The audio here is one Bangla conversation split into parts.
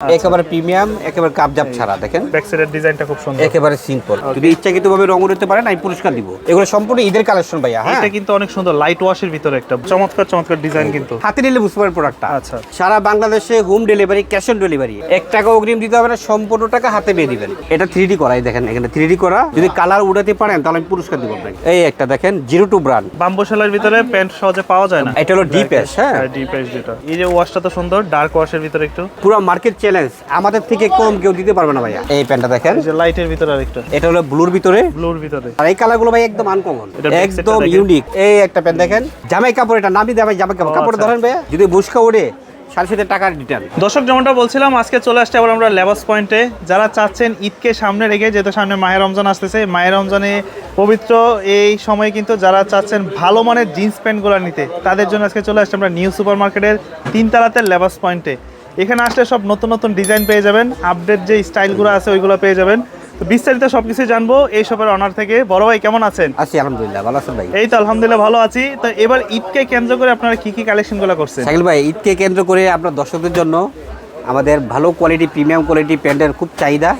একেবারে প্রিমিয়াম একেবারে কাপজাপ ছাড়া দেখেন। ব্যাক সাইডের ডিজাইনটা খুব সুন্দর। একেবারে সিম্পল যদি ইচ্ছাকৃত ভাবে রং উঠাতে পারেন আমি পুরস্কার দিব। এগুলো সম্পূর্ণ ঈদের কালেকশন ভাইয়া হ্যাঁ? এটা কিন্তু অনেক সুন্দর লাইট ওয়াশের ভিতরে একটা চমৎকার চমৎকার ডিজাইন কিন্তু। হাতে নিলে বুঝতে পারেন প্রোডাক্টটা আচ্ছা। সারা বাংলাদেশে home delivery cash on delivery এক টাকা অগ্রিম দিতে হবে না সম্পূর্ণ টাকা হাতে পেয়ে দিবেন। এটা থ্রি ডি করাই দেখেন এখানে থ্রি ডি করা। যদি কালার উঠাতে পারেন তাহলে আমি পুরস্কার দিব আপনাকে। এই একটা দেখেন জিরো টু ব্রান্ড বাম্বুশালার ভিতরে প্যান্ট সহজে পাওয়া যায় না? এটা হলো ডিপ অ্যাশ হ্যাঁ। ডিপ এস যেটা। এই যে ওয়াশটা তো সুন্দর ডার্ক ওয়াশের ভিতরে একটু। পুরো মার্কেট চ্যালেঞ্জ আমাদের থেকে কম কেউ দিতে পারবে না ভাইয়া। এই প্যান্টটা দেখেন। এই যে লাইটের ভিতরে আরেকটা। এটা হলো ব্লুর ভিতরে। ব্লুর ভিতরে। আর এই কালারগুলো ভাই একদম আনকমন একদম। ইউনিক এই একটা প্যান্ট দেখেন। জামাই কাপড় এটা নামি জামাই জামাই কাপড়। কাপড় আচ্ছা। ধরেন ভাইয়া যদি বুসকা উড়ে সাড়ে সাথে টাকা রিটার্ন দর্শক যেমনটা বলছিলাম আজকে চলে আসছে আবার আমরা লেবাস পয়েন্টে যারা চাচ্ছেন ঈদকে সামনে রেখে যেহেতু সামনে মাহের রমজান আসতেছে মাহের রমজানে পবিত্র এই সময় কিন্তু যারা চাচ্ছেন ভালো মানের জিন্স প্যান্টগুলো নিতে তাদের জন্য আজকে চলে আসছে আমরা নিউ সুপার মার্কেটের তিনতলাতে লেবাস পয়েন্টে এখানে আসলে সব নতুন নতুন ডিজাইন পেয়ে যাবেন আপডেট যে স্টাইলগুলো আছে ওইগুলো পেয়ে যাবেন। তো বিস্তারিত সব কিছু জানব এই শপের অনার থেকে। বড় ভাই কেমন আছেন? আছি আলহামদুলিল্লাহ ভালো আছেন ভাই? এই তো আলহামদুলিল্লাহ ভালো আছি। তো এবার ঈদকে কেন্দ্র করে আপনারা কি কি কালেকশনগুলো করছেন? সাইকেল ভাই ঈদকে কেন্দ্র করে আপনার দর্শকদের জন্য আমাদের ভালো কোয়ালিটি প্রিমিয়াম কোয়ালিটি প্যান্টের খুব চাহিদা।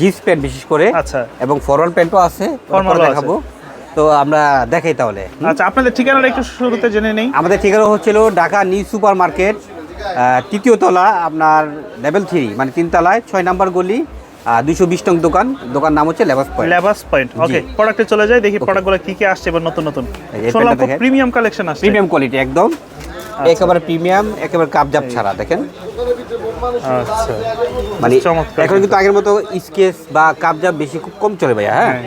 জিন্স প্যান্ট বিশেষ করে। আচ্ছা। এবং ফরওয়াল প্যান্টও আছে। আছে। দেখাবো। তো আমরা দেখাই তাহলে? আচ্ছা আপনাদের ঠিকানাটা একটু শুরুতে জেনে নেই। আমাদের ঠিকানা হচ্ছিল ঢাকা নিউ সুপার মার্কেট তৃতীয় তলা আপনার লেভেল থ্রি মানে তিনতলায় ছয় নাম্বার গলি দুইশো বিশ টং দোকান। দোকান নাম হচ্ছে লেবাস পয়েন্ট লেবাস পয়েন্ট ওকে প্রোডাক্টে চলে যাই দেখি প্রোডাক্টগুলো কি কি আসছে এবার নতুন নতুন। শুনলাম দেখেন। প্রিমিয়াম কালেকশন আসছে। প্রিমিয়াম কোয়ালিটি একদম। একেবারে প্রিমিয়াম একেবারে কাপজাপ ছাড়া দেখেন। আচ্ছা। মানে এখন কিন্তু আগের মতো স্কেচ বা কাপজাপ বেশি খুব কম চলে ভাইয়া হ্যাঁ।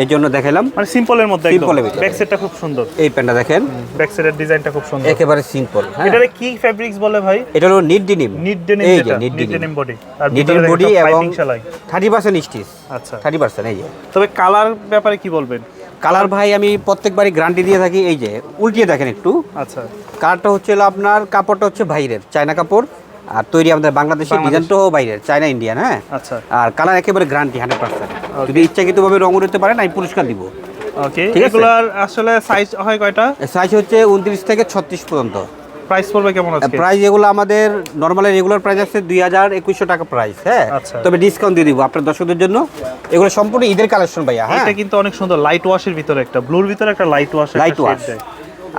এই জন্য দেখাইলাম। মানে সিম্পলের মধ্যে ভিতরে। ব্যাক সাইডটা খুব সুন্দর। এই প্যান্টটা দেখেন। ব্যাক সাইডের ডিজাইনটা খুব সুন্দর। একেবারে সিম্পল হ্যাঁ। এটারে কি ফেব্রিক্স বলে ভাই? এটা হলো নিট ডিনিম নিট ডেনিম এই যে নিট ডিনিম বডি আর নিট ভিতরে বডি এবং পাইপিং সেলাই। থার্টি পার্সেন্ট স্টিচ আচ্ছা। থার্টি পার্সেন্ট এই যে। তবে কালার ব্যাপারে কি বলবেন? কালার ভাই আমি প্রত্যেকবারই গ্যারান্টি দিয়ে থাকি এই যে উল্টিয়ে দেখেন একটু। আচ্ছা। কালারটা হচ্ছে আপনার কাপড়টা হচ্ছে বাইরের চায়না কাপড়। আর তৈরি আমাদের বাংলাদেশের বাংলাদেশ। ডিজাইনটাও বাইরের চায়না ইন্ডিয়ান হ্যাঁ? আচ্ছা। আর কালার একেবারে গ্যারান্টি হান্ড্রেড পার্সেন্ট যদি ইচ্ছাকৃতভাবে রং উঠাতে পারেন আমি পুরস্কার দিব। ওকে ঠিক আছে। এগুলার আসলে সাইজ হয় কয়টা? সাইজ হচ্ছে উনত্রিশ থেকে ছত্রিশ পর্যন্ত। প্রাইস পড়বে কেমন আজকে? প্রাইস এগুলো আমাদের নর্মালি রেগুলার প্রাইস আছে দুই হাজার একুশশো টাকা প্রাইস হ্যাঁ? আচ্ছা। তবে ডিসকাউন্ট দিয়ে দিব আপনার দর্শকদের জন্য। এগুলো সম্পূর্ণ ঈদের কালেকশন ভাইয়া হ্যাঁ? এটা কিন্তু অনেক সুন্দর লাইট ওয়াশের ভিতরে একটা ব্লুর ভিতরে একটা লাইট ওয়াশ লাইট ওয়াশ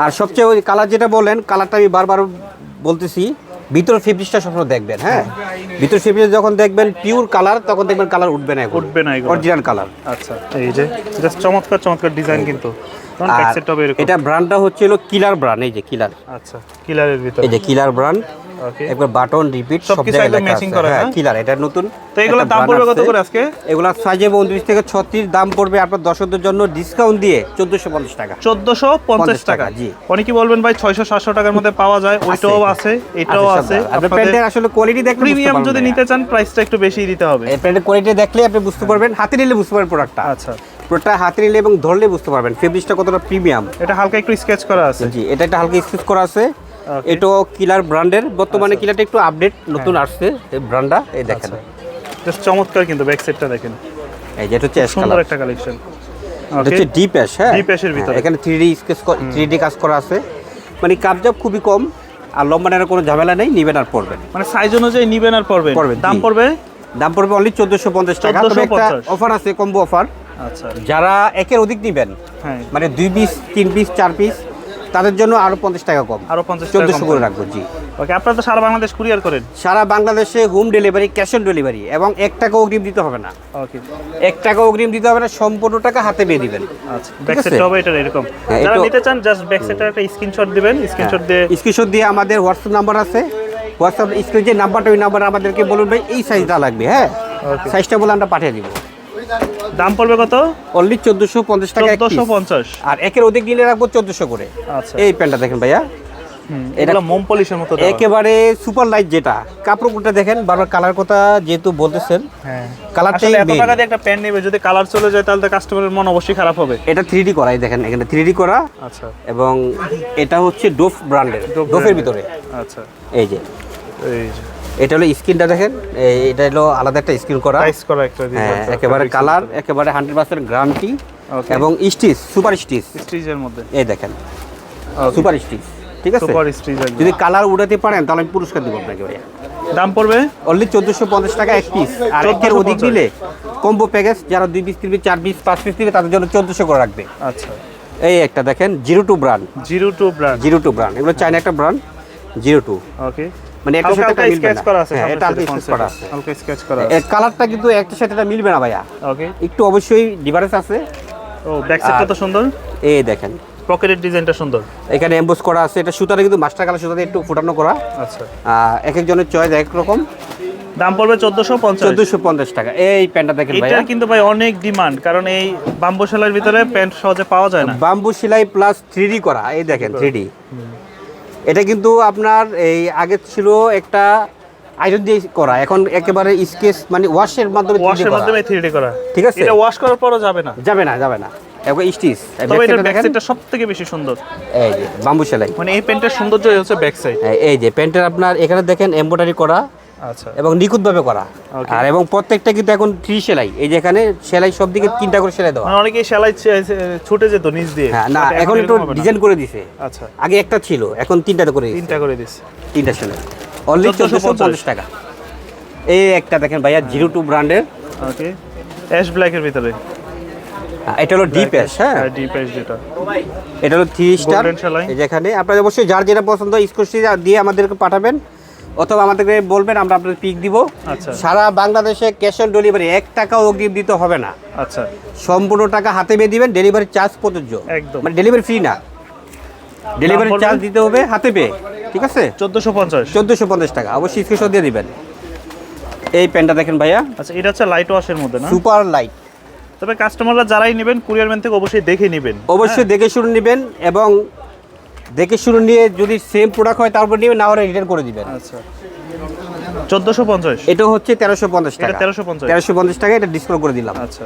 আর সবচেয়ে ওই কালার যেটা বলেন কালারটা আমি বারবার বলতেছি ভিতর ফেব্রিকটা সবসময় দেখবেন হ্যাঁ? ভিতর ফেব্রিক যখন দেখবেন পিওর কালার তখন দেখবেন কালার উঠবে না উঠবে না অরিজিনাল কালার আচ্ছা এই যে জাস্ট চমৎকার চমৎকার ডিজাইন কিন্তু। এটা ব্র্যান্ডটা হচ্ছে হলো কিলার ব্র্যান্ড এই যে কিলার আচ্ছা কিলারের ভিতর। এই যে কিলার ব্র্যান্ড ওকে একবার বাটন রিপিট সব জায়গায় আছে। করা, হ্যাঁ হ্যাঁ? কিলার এটা নতুন তো এগুলোর দাম পড়বে কত করে আজকে? এগুলো সাইজে উনত্রিশ থেকে ছত্রিশ দাম পড়বে আপনার দর্শকদের জন্য ডিসকাউন্ট দিয়ে চোদ্দশো পঞ্চাশ টাকা। চোদ্দশো পঞ্চাশ টাকা। টাকা, জি। অনেকে বলবেন ভাই ছয়শো সাতশো টাকার মধ্যে পাওয়া যায়? ওইটাও আছে এটাও আছে। আপনার প্যান্টের আসলে কোয়ালিটি দেখলে প্রিমিয়াম যদি নিতে চান প্রাইসটা একটু বেশি দিতে হবে। এই প্যান্টের কোয়ালিটি দেখলে আপনি বুঝতে পারবেন হাতে নিলে বুঝতে পারবেন প্রোডাক্টটা আচ্ছা। প্রোডাক্টটা হাতে নিলে এবং ধরলে বুঝতে পারবেন ফেব্রিকটা কতটা প্রিমিয়াম এটা হালকা একটু স্কেচ করা আছে। জি এটা একটা হালকা স্কেচ করা আছে. এটাও কিলার ব্র্যান্ডের বর্তমানে আচ্ছা। কিলারটা একটু আপডেট নতুন আসছে এই ব্র্যান্ডটা এই দেখেন। জাস্ট চমৎকার কিন্তু ব্যাক সাইডটা দেখেন। এই যে এটা হচ্ছে সুন্দর একটা কালেকশন এটা হচ্ছে ডিপ অ্যাশ হ্যাঁ? Ash এর ভিতরে। হ্যাঁ, এখানে three D sketch three D কাজ করা আছে। মানে কাপজাব খুবই কম আর লম্বা নেওয়ার কোনো ঝামেলা নেই নিবেন আর পড়বেন মানে সাইজ অনুযায়ী নিবেন আর পড়বেন পড়বেন, দাম পড়বে? দাম পড়বে অনলি চোদ্দোশো পঞ্চাশ টাকা। তবে একটা অফার আছে কম্বো অফার আচ্ছা। যারা একের অধিক নিবেন হ্যাঁ। মানে দুই পিস তিন পিস চার পিস তাদের জন্য আরও পঞ্চাশ টাকা কম। আরও পঞ্চাশ চোদ্দশো করে রাখব জি। ওকে আপনারা তো সারা বাংলাদেশ কুরিয়ার করেন? সারা বাংলাদেশে home delivery cash on delivery এবং এক টাকা অগ্রিম দিতে হবে না। ওকে। এক টাকা অগ্রিম দিতে হবে না সম্পূর্ণ টাকা হাতে পেয়ে দিবেন। আচ্ছা ব্যাক আছে? হবে এটা এরকম। হ্যাঁ, যারা নিতে চান জাস্ট ব্যাক একটা স্ক্রিনশট দিবেন স্ক্রিনশট দিয়ে স্ক্রিনশট দিয়ে আমাদের হোয়াটসঅ্যাপ নাম্বার আছে। হোয়াটসঅ্যাপ স্ক্রিন যে নাম্বারটা ওই নাম্বার আমাদেরকে বলুন ভাই এই সাইজটা লাগবে হ্যাঁ? সাইজটা বলে আমরা পাঠিয়ে দিব। দাম পড়বে কত? অনলি চোদ্দোশো পঞ্চাশ টাকা চোদ্দশো পঞ্চাশ। আর একের অধিক নিলে রাখব চোদ্দোশো করে। আচ্ছা। এই প্যান্টটা দেখেন ভাইয়া। এটা- মোম পলিশের মতো একেবারে সুপার লাইট যেটা। কাপড়টা দেখেন? বারবার কালার কথা যেহেতু বলতেছেন। হ্যাঁ। এত টাকা দিয়ে একটা প্যান্ট নেবে যদি কালার চলে যায় তাহলে তো কাস্টমারের মন অবশ্যই খারাপ হবে। এটা করাই দেখেন এখানে করা। আচ্ছা। এবং এটা হচ্ছে ডোফ ব্র্যান্ডের ডোফের ভিতরে। আচ্ছা। এই যে। এই যে। এটা হলো স্ক্রিনটা দেখেন। এটা হলো আলাদা একটা স্ক্রিন করা। প্রাইস করা একটা হ্যাঁ একেবারে কালার একেবারে হান্ড্রেড পার্সেন্ট গ্যারান্টি এবং স্টিচ সুপার স্টিচ স্ট্রিজের মধ্যে। এই দেখেন। সুপার স্টিচ ঠিক আছে? সুপার স্ট্রিজ যদি কালার উঠাতে পারেন তাহলে আমি পুরস্কার দিব আপনাকে ভাইয়া। দাম পড়বে? অনলি চোদ্দোশো পঞ্চাশ টাকা এক পিস আর একের অধিক নিলে কম্বো প্যাকেজ যারা দুই পিস তিন চার পিস পাঁচ পিস নিবে তাদের জন্য চোদ্দোশো করে রাখবে। আচ্ছা। এই একটা দেখেন zero two brand zero two brand zero two brand এগুলো চাইনা একটা ব্র্যান্ড জিরো টু ওকে মানে একটা সাথে একটা স্কেচ করা আছে হ্যাঁ, এটা হালকা sketch করা আছে। হালকা স্কেচ করা আছে। এর কালারটা কিন্তু একটা সাথে এটা মিলবে না ভাইয়া। ওকে একটু অবশ্যই ডিফারেন্স আছে। ও ব্যাক সাইডটা তো সুন্দর? এই দেখেন। পকেটের ডিজাইনটা সুন্দর। এখানে এমবোস করা আছে। এটা সুতাটা কিন্তু মাস্টার কালার সুতাতে একটু ফুটানো করা। আচ্ছা। এক একজনের চয়েস এক রকম। দাম পড়বে চোদ্দোশো পঞ্চাশ। চোদ্দশো পঞ্চাশ টাকা। এই প্যান্টটা দেখেন এটার কিন্তু ভাই অনেক ডিমান্ড কারণ এই বাম্বু সেলাইয়ের ভিতরে প্যান্ট সহজে পাওয়া যায় না। বাম্বু সেলাই প্লাস থ্রি করা। এই দেখেন থ্রি এটা কিন্তু আপনার এই আগে ছিল একটা আয়রন দিয়ে করা। এখন একেবারে স্কেচ মানে ওয়াশের মাধ্যমে ওয়াশের মাধ্যমে 3D করা। ঠিক আছে। এটা ওয়াশ করার পরও যাবে না। যাবে না যাবে না। এখন স্টিচ তবে এটা ব্যাক সাইডটা সব থেকে বেশি সুন্দর। এই যে বাম্বু সেলাই। মানে এই প্যান্টের সৌন্দর্য হচ্ছে ব্যাক সাইড এই- যে প্যান্টের আপনার এখানে দেখেন এমব্রয়ডারি করা। এবং নিখুঁতভাবে করা। আর এবং প্রত্যেকটা কিন্তু এখন থ্রি সেলাই। এই যে এখানে সেলাই সব দিকে তিনটা করে সেলাই দেওয়া। অনেকে সেলাই ছুটে যেত নিচ দিয়ে। হ্যাঁ না এখন একটু। ডিজাইন করে দিছে। আচ্ছা। আগে একটা ছিল এখন তিনটাতে করে দিছে। তিনটা করে দিস তিনটা সেলাই। অনলি 1450 চোদ্দশো পঞ্চাশ। টাকা। এই একটা দেখেন ভাইয়া জিরো টু ব্র্যান্ডের ওকে অ্যাশ ব্ল্যাকের ভিতরে। এটা হলো ডিপ এস হ্যাঁ। ডিপ অ্যাশ যেটা। এটা হলো থ্রি স্টার যেখানে আপনাদের অবশ্যই যার যেটা পছন্দ স্কোরশি দিয়ে আমাদেরকে পাঠাবেন। অথবা আমাদেরকে বলবেন আমরা আপনাদের পিক দিব। আচ্ছা। সারা বাংলাদেশে ক্যাশ অন ডেলিভারি এক টাকাও অগ্রিম দিতে হবে না। আচ্ছা। সম্পূর্ণ টাকা হাতে পেয়ে দিবেন ডেলিভারি চার্জ প্রযোজ্য। একদম। মানে ডেলিভারি ফ্রি না। ডেলিভারি চার্জ দিতে হবে হাতে পেয়ে ঠিক আছে? চোদ্দোশো পঞ্চাশ। চোদ্দোশো পঞ্চাশ টাকা অবশ্যই স্ক্রিনশট দিয়ে দিবেন। এই প্যান্টটা দেখেন ভাইয়া। আচ্ছা এটা হচ্ছে লাইট ওয়াশের মধ্যে না? সুপার লাইট তবে কাস্টমাররা যারাই নেবেন কুরিয়ার ম্যান থেকে অবশ্যই দেখে নেবেন। অবশ্যই দেখে শুনে নেবেন এবং দেখে শুনে নিয়ে যদি সেম প্রোডাক্ট হয় তারপর নেবেন না হলে রিটার্ন করে দিবেন। আচ্ছা। চোদ্দোশো পঞ্চাশ? এটা হচ্ছে তেরোশো পঞ্চাশ টাকা। 1350 তেরোশো পঞ্চাশ টাকা এটা ডিসকাউন্ট করে দিলাম। আচ্ছা।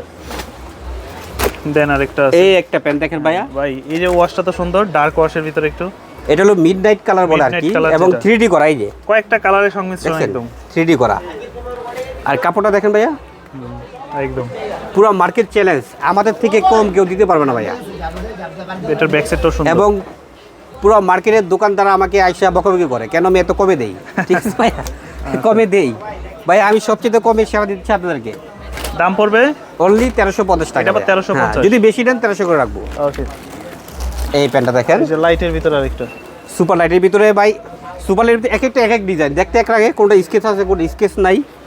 দেন আরেকটা এই একটা প্যান্ট দেখেন ভাইয়া। ভাই এই যে ওয়াশটা তো সুন্দর ডার্ক ওয়াশের ভিতরে একটু। এটা হলো মিড নাইট কালার বলে আর কি এবং। থ্রি ডি করা এই যে। কয়েকটা কালারের সংমিশ্রণ একদম। থ্রি ডি করা। আর কাপড়টা দেখেন ভাইয়া। একদম। পুরো মার্কেট চ্যালেঞ্জ আমাদের থেকে কম কেউ দিতে পারবে না ভাইয়া। এটার ব্যাক সাইডটাও সুন্দর। এবং পুরো মার্কেটের দোকান দোকানদার আমাকে আইসা বকাবকি করে কেন আমি এত কমে দেই? ঠিক আছে ভাইয়া কমে দেই। ভাই আমি সবচেয়ে কমে সেবা দিচ্ছি আপনাদেরকে। দাম পড়বে? অনলি তেরোশো পঞ্চাশ টাকা। 1350 হ্যাঁ, যদি বেশি নেন তেরোশো করে রাখব। ওকে। এই প্যান্টটা দেখেন। লাইটের ভিতরে আরেকটা। সুপার লাইটের ভিতরে ভাই সুপার লাইটের এক একটা এক এক ডিজাইন দেখতে এক লাগে কোনটা স্কেচ আছে কোনটা স্কেচ নাই। আচ্ছা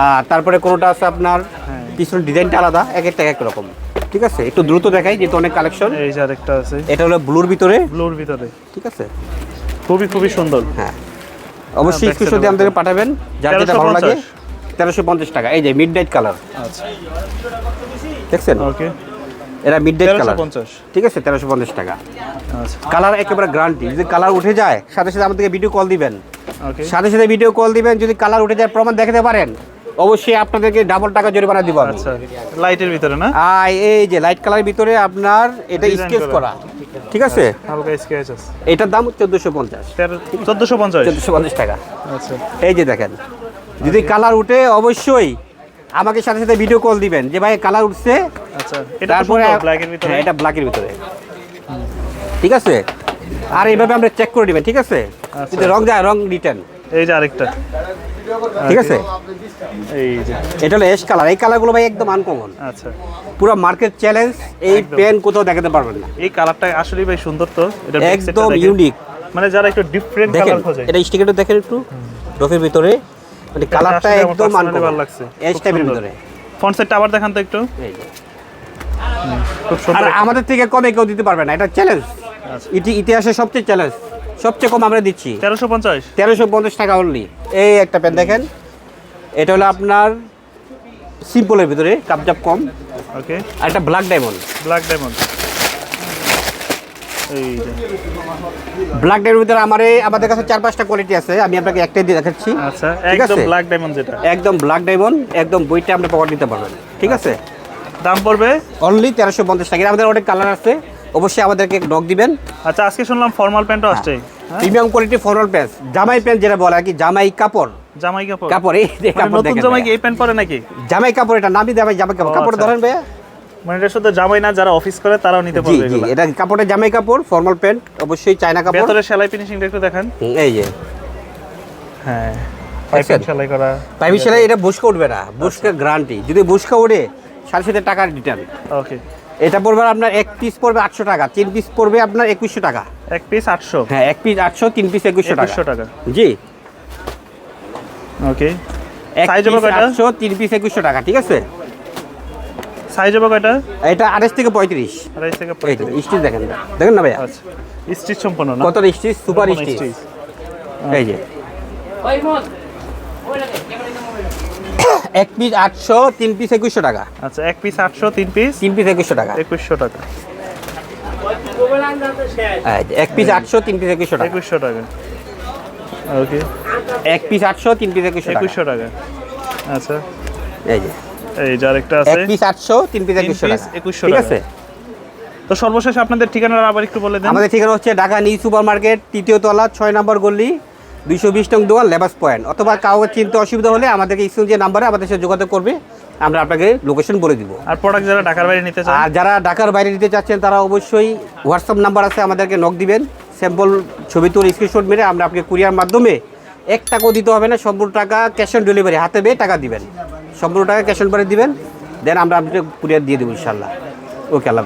আর তারপরে কোনোটা আছে আপনার? হ্যাঁ। পিছনের ডিজাইনটা আলাদা এক একটা এক রকম। ঠিক আছে? একটু দ্রুত দেখাই যেহেতু অনেক কালেকশন এই যে আরেকটা আছে। এটা হলো ব্লুর ভিতরে। ব্লুর ভিতরে। ঠিক আছে? খুবই খুবই সুন্দর। হ্যাঁ। অবশ্যই স্ক্রিনশট side দিয়ে আমাদেরকে পাঠাবেন। যার যেটা ভালো লাগে তেরোশো পঞ্চাশ টাকা। এই যে মিড নাইট কালার আচ্ছা। দেখছেন? ওকে। এটা মিড নাইট কালার ঠিক আছে? তেরোশো পঞ্চাশ টাকা। আচ্ছা। কালার একেবারে গ্যারান্টি যদি কালার উঠে যায় সাথে সাথে আমাদেরকে ভিডিও কল দিবেন। সাথে সাথে ভিডিও কল দিবেন যদি কালার উঠে যায় প্রমাণ দেখাতে পারেন। অবশ্যই আপনাদেরকে ডাবল টাকা জরিমানা দিব আচ্ছা লাইটের ভিতরে না? আর এই যে লাইট কালারের ভিতরে আপনার এটা স্কেচ করা। ঠিক আছে? হালকা স্কেচ আছে। এটার দাম চোদ্দোশো পঞ্চাশ। তেরো চোদ্দোশো পঞ্চাশ? চোদ্দোশো পঞ্চাশ টাকা। আচ্ছা। এই যে দেখেন যদি কালার উঠে অবশ্যই আমাকে সাথে সাথে ভিডিও কল দিবেন যে ভাই কালার উঠছে। আচ্ছা এটা তারপরে ব্ল্যাকের ভিতরে? হ্যাঁ, এটা ব্ল্যাকের ভিতরে। ঠিক আছে? আর এইভাবে আমরা চেক করে দিবেন ঠিক আছে? আচ্ছা। রং যায় রং রিটার্ন। এই যে আরেকটা। ঠিক আছে? এই যে। এটা হলো এস কালার এই কালারগুলো ভাই একদম আনকমন আচ্ছা। পুরো মার্কেট চ্যালেঞ্জ এই পেন কোথাও দেখাতে পারবেন না। এই কালারটা আসলে ভাই সুন্দর তো এটা একদম ইউনিক মানে যারা একটু ডিফারেন্ট কালার খোঁজে। এটা স্টিকারটা দেখেন একটু। রফের ভিতরে। মানে কালারটা একদম আনকমন ভালো লাগছে। এস টাইপের ভিতরে। ফন্ট সেটটা আবার দেখান তো একটু। এই যে। আর আমাদের থেকে কমে কেউ দিতে পারবে না এটা চ্যালেঞ্জ ইতিহাসের সবচেয়ে চ্যালেঞ্জ সবচেয়ে কম আমরা দিচ্ছি। তেরোশো পঞ্চাশ। তেরোশো পঞ্চাশ টাকা অনলি এই একটা পেন দেখেন। এটা হলো আপনার সিম্পলের ভিতরে কাপজাপ কম। ওকে। আর একটা black diamond black diamond black diamond ভিতরে আমার আমাদের কাছে চার পাঁচটা কোয়ালিটি আছে। আমি আপনাকে একটাই দিয়ে দেখাচ্ছি। আচ্ছা একদম? ব্ল্যাক ডায়মন্ড যেটা। একদম ব্ল্যাক ডায়মন্ড একদম বইটা আপনি পকেট নিতে পারবেন। ঠিক আছে? দাম পড়বে? অনলি তেরোশো পঞ্চাশ টাকা। আমাদের অনেক কালার আছে। অবশ্যই আমাদেরকে ডক দিবেন। আচ্ছা আজকে শুনলাম ফর্মাল প্যান্টও আসছে? প্রিমিয়াম কোয়ালিটি ফরমাল প্যান্ট জামাই প্যান্ট যেটা বলে আর কি জামাই কাপড়। জামাই কাপড়? কাপড় এই মানে কাপড় নতুন জামাই কি এই প্যান্ট পরে নাকি? জামাই কাপড় এটা নামি জামাই জামাই কাপড়। কাপড় আচ্ছা। ধরেন ভাইয়া। মানে এটা শুধু জামাই না যারা অফিস করে তারাও নিতে পারবে জি এগুলো। এটা কাপড়ের জামাই কাপড় ফর্মাল প্যান্ট অবশ্যই চায়না কাপড়। ভেতরে সেলাই ফিনিশিংটা একটু দেখান। এই যে। হ্যাঁ পাইপিং সেলাই করা। পাইপি সেলাই এটা বুশকা উঠবে না বুশকা গ্যারান্টি যদি বুশকা উঠে সাড়ে সাথে টাকা রিটার্ন ওকে এটা পড়বে আপনার এক পিস পড়বে আটশো টাকা তিন পিস পড়বে আপনার একুশশো টাকা। এক পিস আটশো। হ্যাঁ এক পিস আটশো তিন পিস একুশশো টাকা। টাকা। জি। ওকে এক আটশো তিন পিস একুশশো টাকা ঠিক আছে? সাইজ হবে কয়টা? এটা আড়াইশ থেকে পঁয়ত্রিশ। আড়াইশ থেকে পঁয়ত্রিশ। স্টিচ দেখেন। দেখেন না ভাইয়া? আচ্ছা। স্টিচ সম্পন্ন না? কত স্টিচ সুপার সম্পূর্ণ স্টিচ এই যে। এক পিস আটশো তিন পিস একুশশো টাকা। আচ্ছা এক পিস আটশো তিন পিস তিন পিস একুশশো টাকা। একুশশো টাকা। এক পিস আটশো তিন পিস একুশশো টাকা। একুশশো টাকা। ওকে এক পিস আটশো তিন পিস একুশশো একুশশো টাকা। আচ্ছা। এই যে। এই যার একটা এক আছে পিস আটশো তিন পিস একুশশো টাকা। 2100 ঠিক আছে? তো সর্বশেষ আপনাদের ঠিকানা আবার একটু বলে দেন। আমাদের ঠিকানা হচ্ছে ঢাকা নিউ সুপার মার্কেট তৃতীয় তলা ছয় নম্বর গল্লি দুইশো বিশ নং দোকান লেবাস পয়েন্ট। অথবা কাউকে চিনতে অসুবিধা হলে আমাদেরকে স্ক্রিন যে নাম্বারে আমাদের সাথে যোগাযোগ করবে আমরা আপনাকে লোকেশন বলে দিব। আর প্রোডাক্ট যারা ঢাকার বাইরে নিতে চান আর যারা ঢাকার বাইরে নিতে চাচ্ছেন তারা অবশ্যই হোয়াটসঅ্যাপ নাম্বার আছে আমাদেরকে নক দিবেন। স্যাম্পল ছবি তুলে স্ক্রিনশট মেরে আমরা আপনাকে কুরিয়ার মাধ্যমে এক টাকাও দিতে হবে না সম্পূর্ণ টাকা ক্যাশ অন ডেলিভারি হাতে পেয়ে টাকা দিবেন। সম্পূর্ণ টাকা ক্যাশ অন করে দিবেন দেন আমরা আপনাকে কুরিয়ার দিয়ে দেবো ইনশাল্লাহ ওকে আল্লাহ।